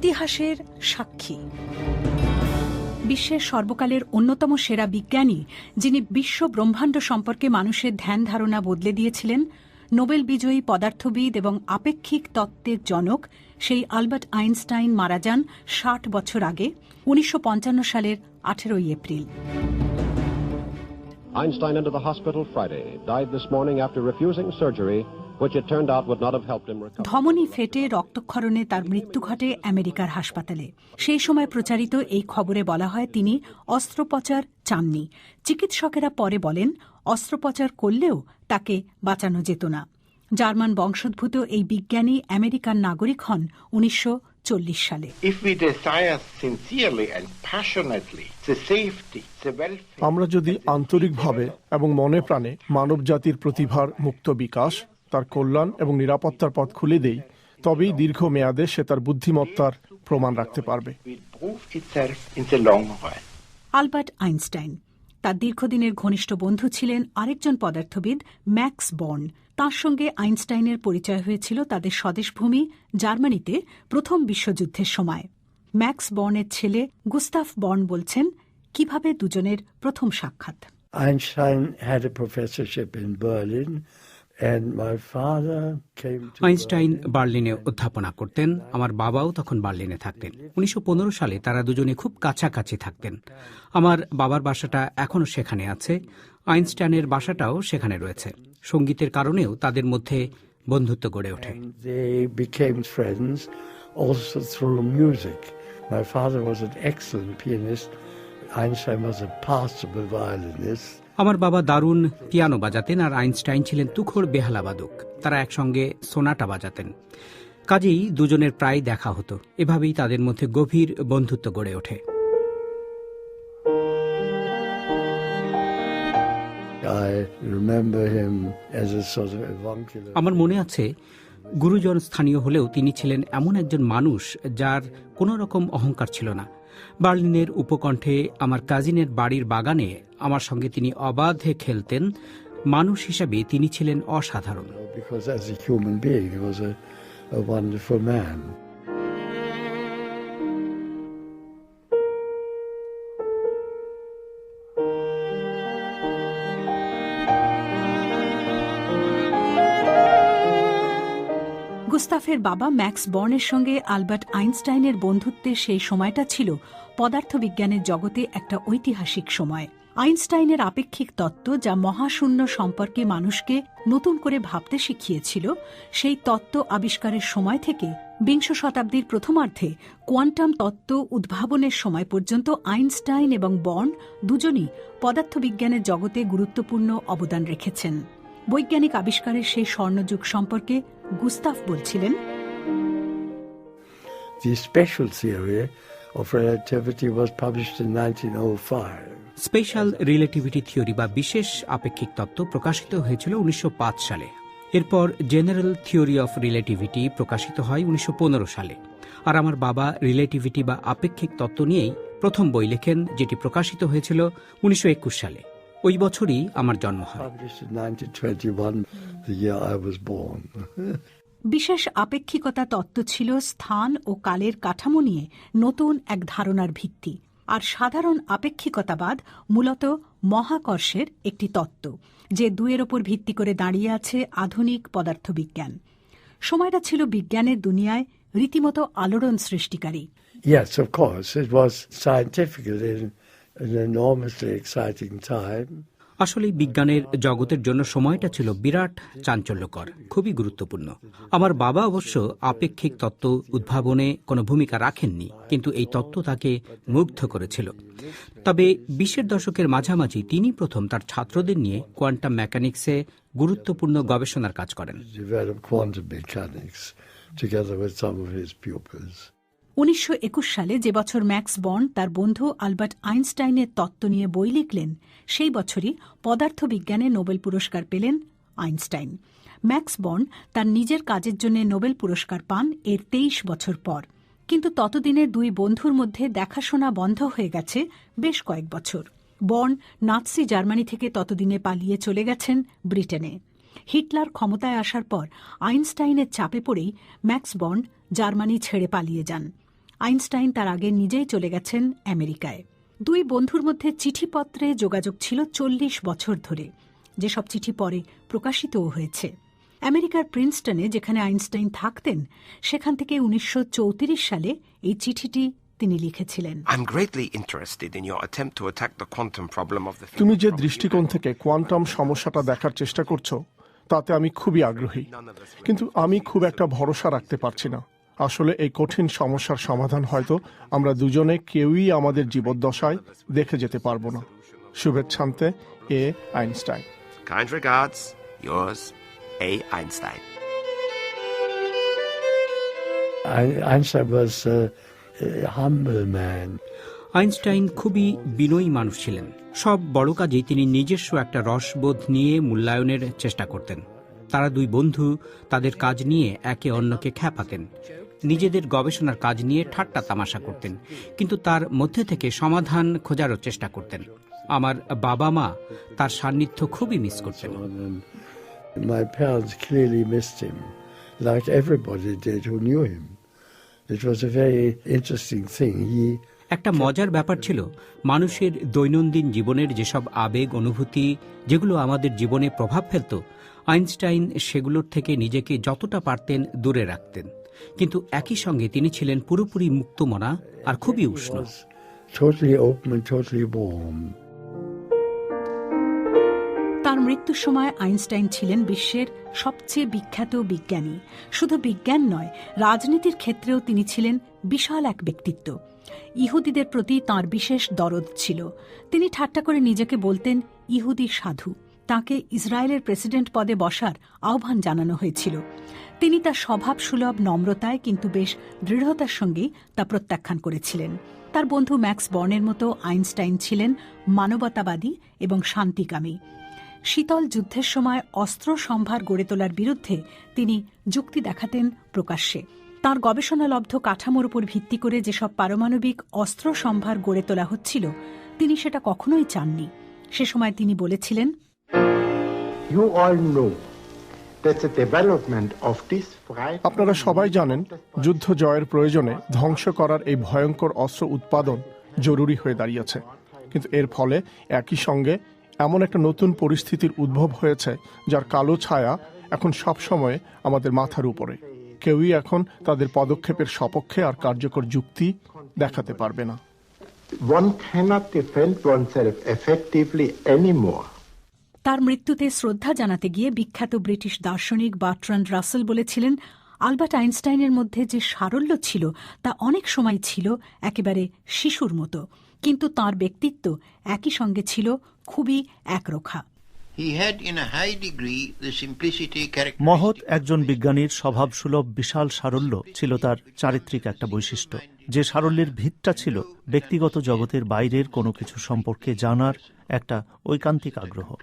ইতিহাসের সাক্ষী। বিশ্বের সর্বকালের অন্যতম সেরা বিজ্ঞানী যিনি বিশ্ব ব্রহ্মাণ্ড সম্পর্কে মানুষের ধ্যান ধারণা বদলে দিয়েছিলেন নোবেল বিজয়ী পদার্থবিদ এবং আপেক্ষিক তত্ত্বের জনক সেই আলবার্ট আইনস্টাইন মারা যান ষাট বছর আগে উনিশশো পঞ্চান্ন সালের আঠেরোই April. Einstein entered the hospital Friday, died this morning after refusing surgery, which it turned out would not have helped him recover. ধমনী ফেটে রক্তক্ষরণে তার মৃত্যু ঘটে আমেরিকার হাসপাতালে। সেই সময় প্রচারিত এই খবরে বলা হয় তিনি অস্ত্রোপচার চাননি। চিকিৎসকেরা পরে বলেন অস্ত্রোপচার করলেও তাকে বাঁচানো যেত না। জার্মান বংশোদ্ভূত এই বিজ্ঞানী আমেরিকার নাগরিক হন উনিশশো চল্লিশ সালে। If we desire sincerely and passionately the safety, the welfare, আমরা যদি আন্তরিকভাবে এবং মনে প্রাণে মানব জাতির প্রতিভার মুক্ত বিকাশ তার কল্যাণ এবং নিরাপত্তার পথ খুলে দেই তবেই দীর্ঘ মেয়াদে সে তার বুদ্ধিমত্তার প্রমাণ রাখতে পারবে. আলবার্ট আইনস্টাইন তার দীর্ঘদিনের ঘনিষ্ঠ বন্ধু ছিলেন আরেকজন পদার্থবিদ ম্যাক্স বর্ন। তার সঙ্গে আইনস্টাইনের পরিচয় হয়েছিল তাদের স্বদেশভূমি জার্মানিতে প্রথম বিশ্বযুদ্ধের সময়। ম্যাক্স বর্নের ছেলে গুস্তাফ বর্ন বলছেন কীভাবে দুজনের প্রথম সাক্ষাৎ? Einstein had a professorship in Berlin, and my father came to Einstein বার্লিনে অধ্যাপনা করতেন। আমার বাবাও তখন বার্লিনে থাকতেন। উনিশশো সালে তারা দুজনে খুব কাছাকাছি থাকতেন। আমার বাবার বাসাটা এখনও সেখানে আছে। আইনস্টাইনের বাসাটাও সেখানে রয়েছে। সঙ্গীতের কারণেও তাদের মধ্যে বন্ধুত্ব গড়ে ওঠে। They became friends also through music. My father was an excellent pianist. Einstein was a passable violinist. আমার বাবা দারুণ পিয়ানো বাজাতেন আর আইনস্টাইন ছিলেন তুখোর বেহালাবাদক তারা একসঙ্গে সোনাটা বাজাতেন। কাজেই দুজনের প্রায় দেখা হতো। এভাবেই তাদের মধ্যে গভীর বন্ধুত্ব গড়ে ওঠে. আমার মনে আছে গুরুজন স্থানীয় হলেও তিনি ছিলেন এমন একজন মানুষ যার কোনো রকম অহংকার ছিল না। বার্লিনের উপকণ্ঠে আমার কাজিনের বাড়ির বাগানে আমার সঙ্গে তিনি অবাধে খেলতেন। মানুষ হিসাবে তিনি ছিলেন অসাধারণ। গুস্তাফের বাবা ম্যাক্স বর্নের সঙ্গে আলবার্ট আইনস্টাইনের বন্ধুত্বের সেই সময়টা ছিল পদার্থবিজ্ঞানের জগতে একটা ঐতিহাসিক সময়। আইনস্টাইনের আপেক্ষিক তত্ত্ব যা মহাশূন্য সম্পর্কে মানুষকে নতুন করে ভাবতে শিখিয়েছিল, সেই তত্ত্ব আবিষ্কারের সময় থেকে বিংশ শতাব্দীর প্রথমার্ধে কোয়ান্টাম তত্ত্ব উদ্ভাবনের সময় পর্যন্ত আইনস্টাইন এবং বর্ন দুজনই পদার্থবিজ্ঞানের জগতে গুরুত্বপূর্ণ অবদান রেখেছেন। বৈজ্ঞানিক আবিষ্কারের সেই স্বর্ণযুগ সম্পর্কে গুস্তাফ বলছিলেন The special theory of relativity was published in 1905. Special relativity theory বা বিশেষ আপেক্ষিক তত্ত্ব প্রকাশিত হয়েছিল উনিশশো পাঁচ সালে। এরপর জেনারেল থিওরি অফ রিলেটিভিটি প্রকাশিত হয় উনিশশো পনেরো সালে। আর আমার বাবা রিলেটিভিটি বা আপেক্ষিক তত্ত্ব নিয়েই প্রথম বই লেখেন যেটি প্রকাশিত হয়েছিল উনিশশো একুশ সালে। ওই বছরই আমার জন্ম হয় Published in 1921, the year I was born. বিশেষ আপেক্ষিকতা তত্ত্ব ছিল স্থান ও কালের কাঠামো নিয়ে নতুন এক ধারণার ভিত্তি আর সাধারণ আপেক্ষিকতাবাদ মূলত মহাকর্ষের একটি তত্ত্ব যে দুয়ের ওপর ভিত্তি করে দাঁড়িয়ে আছে আধুনিক পদার্থবিজ্ঞান সময়টা ছিল বিজ্ঞানের দুনিয়ায় রীতিমতো আলোড়ন সৃষ্টিকারী Yes, of course. It was. আসলে বিজ্ঞানের জগতের জন্য সময়টা ছিল বিরাট চাঞ্চল্যকর খুবই গুরুত্বপূর্ণ। আমার বাবা অবশ্য আপেক্ষিক তত্ত্ব উদ্ভাবনে কোনো ভূমিকা রাখেননি কিন্তু এই তত্ত্ব তাকে মুগ্ধ করেছিল। তবে বিশের দশকের মাঝামাঝি তিনি প্রথম তার ছাত্রদের নিয়ে কোয়ান্টাম মেকানিক্সে গুরুত্বপূর্ণ গবেষণার কাজ করেন। Developed quantum mechanics together with some of his pupils. উনিশশো একুশ সালে যে বছর ম্যাক্স বন্ড তার বন্ধু আলবার্ট আইনস্টাইনের তত্ত্ব নিয়ে বই লিখলেন, সেই বছরই পদার্থবিজ্ঞানে নোবেল পুরস্কার পেলেন আইনস্টাইন। ম্যাক্স বন্ড তার নিজের কাজের জন্য নোবেল পুরস্কার পান এর তেইশ বছর পর। কিন্তু ততদিনে দুই বন্ধুর মধ্যে দেখাশোনা বন্ধ হয়ে গেছে বেশ কয়েক বছর। বন্ড নাৎসি জার্মানি থেকে ততদিনে পালিয়ে চলে গেছেন ব্রিটেনে। হিটলার ক্ষমতায় আসার পর আইনস্টাইনের চাপে পড়েই ম্যাক্স বন্ড জার্মানি ছেড়ে পালিয়ে যান। আইনস্টাইন তার আগে নিজেই চলে গেছেন আমেরিকায়। দুই বন্ধুর মধ্যে চিঠিপত্রে যোগাযোগ ছিল চল্লিশ বছর ধরে। যেসব চিঠি পরে প্রকাশিতও হয়েছে। আমেরিকার প্রিন্সটনে যেখানে আইনস্টাইন থাকতেন সেখান থেকে উনিশশো চৌত্রিশ সালে এই চিঠিটি তিনি লিখেছিলেন. তুমি যে দৃষ্টিকোণ থেকে কোয়ান্টাম সমস্যাটা দেখার চেষ্টা করছ তাতে আমি খুবই আগ্রহী। কিন্তু আমি খুব একটা ভরসা রাখতে পারছি না। আসলে এই কঠিন সমস্যার সমাধান হয়তো আমরা দুজনে কেউই আমাদের জীবদ্দশায় দেখে যেতে পারব না শুভেচ্ছান্তে A Einstein Kind regards, yours, A. Einstein. Ein- Einstein was a, a humble man. Einstein খুবই বিনয়ী মানুষ ছিলেন সব বড় কাজেই তিনি নিজস্ব একটা রসবোধ নিয়ে মূল্যায়নের চেষ্টা করতেন তারা দুই বন্ধু তাদের কাজ নিয়ে একে অন্যকে খ্যাপাতেন নিজেদের গবেষণার কাজ নিয়ে ঠাট্টা তামাশা করতেন কিন্তু তার মধ্যে থেকে সমাধান খোঁজারও চেষ্টা করতেন আমার বাবা মা তার সান্নিধ্য খুবই মিস করতেন my parents clearly missed him, like everybody did who knew him. It was a very interesting thing. He একটা মজার ব্যাপার ছিল মানুষের দৈনন্দিন জীবনের যেসব আবেগ অনুভূতি যেগুলো আমাদের জীবনে প্রভাব ফেলত আইনস্টাইন সেগুলোর থেকে নিজেকে যতটা পারতেন দূরে রাখতেন কিন্তু একই সঙ্গে তিনি ছিলেন পুরোপুরি মুক্তমনা আর খুবই উষ্ণ. তার মৃত্যুর সময় আইনস্টাইন ছিলেন বিশ্বের সবচেয়ে বিখ্যাত বিজ্ঞানী। শুধু বিজ্ঞান নয় রাজনীতির ক্ষেত্রেও তিনি ছিলেন বিশাল এক ব্যক্তিত্ব। ইহুদিদের প্রতি তার বিশেষ দরদ ছিল। তিনি ঠাট্টা করে নিজেকে বলতেন ইহুদি সাধু। তাকে ইসরায়েলের প্রেসিডেন্ট পদে বসার আহ্বান জানানো হয়েছিল। তিনি তার স্বভাব সুলভ, নম্রতায় কিন্তু বেশ দৃঢ়তার সঙ্গেই তা প্রত্যাখ্যান করেছিলেন। তার বন্ধু ম্যাক্স বর্নের মতো আইনস্টাইন ছিলেন মানবতাবাদী এবং শান্তিকামী। শীতল যুদ্ধের সময় অস্ত্র সম্ভার গড়ে তোলার বিরুদ্ধে তিনি যুক্তি দেখাতেন প্রকাশ্যে। তার গবেষণালব্ধ কাঠামোর উপর ভিত্তি করে যেসব পারমাণবিক অস্ত্র সম্ভার গড়ে তোলা হচ্ছিল, তিনি সেটা কখনোই চাননি। সে সময় তিনি বলেছিলেন আপনারা সবাই জানেন যুদ্ধ জয়ের প্রয়োজনে ধ্বংস করার এই ভয়ঙ্কর অস্ত্র উৎপাদন জরুরি হয়ে দাঁড়িয়েছে। কিন্তু এর ফলে একই সঙ্গে এমন একটা নতুন পরিস্থিতির উদ্ভব হয়েছে যার কালো ছায়া এখন সব সময় আমাদের মাথার উপরে। কেউই এখন তাদের পদক্ষেপের সপক্ষে আর কার্যকর যুক্তি দেখাতে পারবে না। One cannot defend oneself effectively anymore. তার মৃত্যুতে শ্রদ্ধা জানাতে গিয়ে বিখ্যাত ব্রিটিশ দার্শনিক বার্ট্রান্ড রাসেল বলেছিলেন, আলবার্ট আইনস্টাইনের মধ্যে যে সারল্য ছিল তা অনেক সময় ছিল একেবারে শিশুর মতো, কিন্তু তার ব্যক্তিত্ব একই সঙ্গে ছিল খুবই একরোখা। He had in a high degree the simplicity মহৎ একজন বিজ্ঞানীর স্বভাবসুলভ বিশাল সারল্য ছিল তার চারিত্রিক একটা বৈশিষ্ট্য। যে সারল্যের ভিতটা ছিল ব্যক্তিগত জগতের বাইরের কোনো কিছু সম্পর্কে জানার একটা ঐকান্তিক আগ্রহ।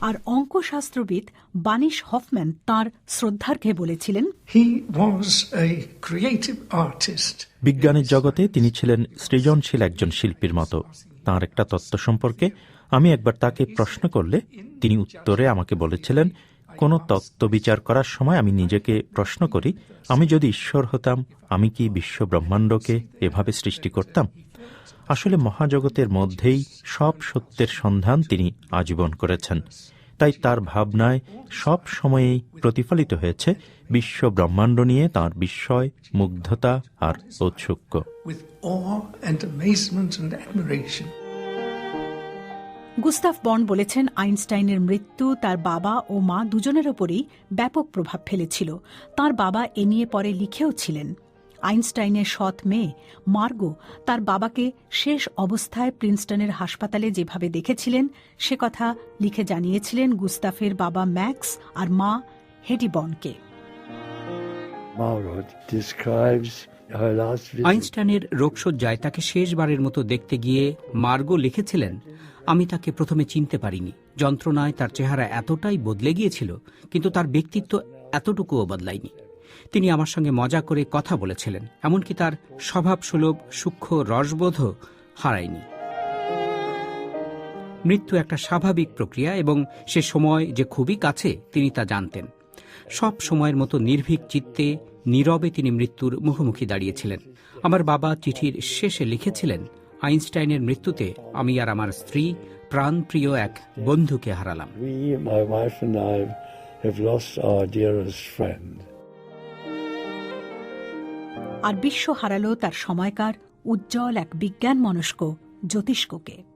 আর অঙ্কশাস্ত্রবিদ বানিশ হফম্যান তার শ্রদ্ধার্ঘে বলেছিলেন He was a বিজ্ঞানের জগতে তিনি ছিলেন সৃজনশীল একজন শিল্পীর মতো। তার একটা তত্ত্ব সম্পর্কে আমি একবার তাকে প্রশ্ন করলে তিনি উত্তরে আমাকে বলেছিলেন, কোনো তত্ত্ব বিচার করার সময় আমি নিজেকে প্রশ্ন করি, আমি যদি ঈশ্বর হতাম, আমি কি বিশ্ব ব্রহ্মাণ্ডকে এভাবে সৃষ্টি করতাম? আসলে মহাজগতের মধ্যেই সব সত্যের সন্ধান তিনি আজীবন করেছেন। তাই তার ভাবনায় সব সময়েই প্রতিফলিত হয়েছে বিশ্ব ব্রহ্মাণ্ড নিয়ে তার বিস্ময় মুগ্ধতা আর ঔৎসুক্য. গুস্তাফ বর্ন বলেছেন আইনস্টাইনের মৃত্যু তার বাবা ও মা দুজনের ওপরেই ব্যাপক প্রভাব ফেলেছিল। তার বাবা এ নিয়ে পরে লিখেও ছিলেন। আইনস্টাইনের সৎ মেয়ে মার্গো তার বাবাকে শেষ অবস্থায় প্রিন্সটনের হাসপাতালে যেভাবে দেখেছিলেন সে কথা লিখে জানিয়েছিলেন গুস্তাফের বাবা ম্যাক্স আর মা হেডি বর্নকে Margaret describes her last visit. আইনস্টাইনের রোগশয্যায় তাকে শেষবারের মতো দেখতে গিয়ে মার্গো লিখেছিলেন আমি তাকে প্রথমে চিনতে পারিনি। যন্ত্রণায় তার চেহারা এতটাই বদলে গিয়েছিল কিন্তু তার ব্যক্তিত্ব এতটুকুও বদলায়নি। তিনি আমার সঙ্গে মজা করে কথা বলেছিলেন, এমনকি তার স্বভাব সুলভ সূক্ষ্ম রসবোধ হারায়নি। মৃত্যু একটা স্বাভাবিক প্রক্রিয়া এবং সে সময় যে খুবই কাছে, তিনি তা জানতেন। সব সময়ের মতো নির্ভীক চিত্তে, নীরবে তিনি মৃত্যুর মুখোমুখি দাঁড়িয়েছিলেন। আমার বাবা চিঠির শেষে লিখেছিলেন, আইনস্টাইনের মৃত্যুতে আমি আর আমার স্ত্রী প্রাণপ্রিয় এক বন্ধুকে হারালাম। আর বিশ্ব হারালো তার সময়কার উজ্জ্বল এক বিজ্ঞান মনস্ক জ্যোতিষ্ককে।